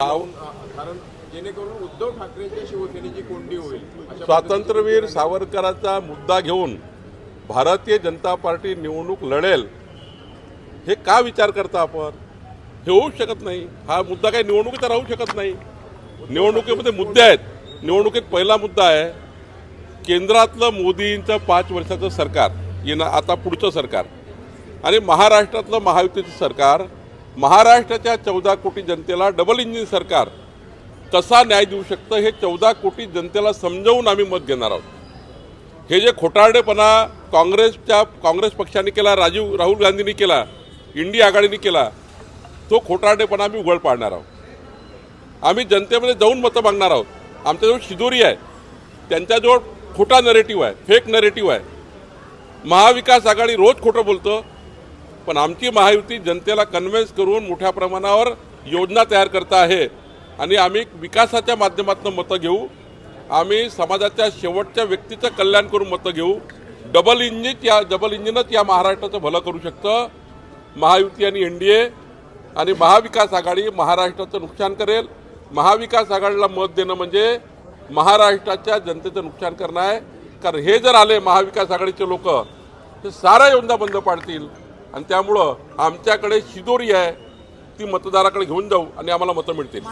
कारण जेणेकरून उद्धव ठाकरेंच्या शिवसेनेची कोंडी होईल स्वातंत्र्यवीर सावरकरांचा मुद्दा घेऊन भारतीय जनता पार्टी निवडणूक लढेल हे का विचार करता आपण? हे होऊ शकत नाही. हा मुद्दा काही निवडणुकीचा राहू शकत नाही. निवडणुकीमध्ये मुद्दे आहेत. निवडणुकीत पहिला मुद्दा आहे केंद्रातलं मोदींचं पाच वर्षाचं सरकार येणं आता पुढचं सरकार आणि महाराष्ट्रातलं महायुतीचं सरकार महाराष्ट्राच्या चौदा कोटी जनतेला डबल इंजिन सरकार कसा न्याय देऊ शकतं हे चौदा कोटी जनतेला समजावून आम्ही मत घेणार आहोत. हे जे खोटारडेपणा काँग्रेसच्या काँग्रेस पक्षाने केला राजीव राहुल गांधींनी केला इंडिया आघाडीने केला तो खोटारडेपणा आम्ही उघड पाडणार आहोत. आम्ही जनतेमध्ये जाऊन मतं मागणार आहोत. आमच्याजवळ शिदोरी आहे. त्यांच्याजवळ खोटा नरेटिव्ह आहे फेक नरेटिव्ह आहे. महाविकास आघाडी रोज खोटं बोलतं पण आमची महायुती जनतेला कन्व्हिन्स करून मोठ्या प्रमाणावर योजना तयार करता आहे. आणि आम्ही विकासाच्या माध्यमातून मतं घेऊ. आम्ही समाजाच्या शेवटच्या व्यक्तीचं कल्याण करून मतं घेऊ. डबल इंजिन या डबल इंजिनच या महाराष्ट्राचं भलं करू शकतं. महायुती आणि एन डी ए आणि महाविकास आघाडी महाराष्ट्राचं नुकसान करेल. महाविकास आघाडीला मत देणं म्हणजे महाराष्ट्राच्या जनतेचं नुकसान करणं आहे. कारण हे जर आले महाविकास आघाडीचे लोक तर साऱ्या योजना बंद पाडतील. आणि त्यामुळं आमच्याकडे शिदोरी आहे ती मतदाराकडे घेऊन जाऊ आणि आम्हाला मतं मिळतील.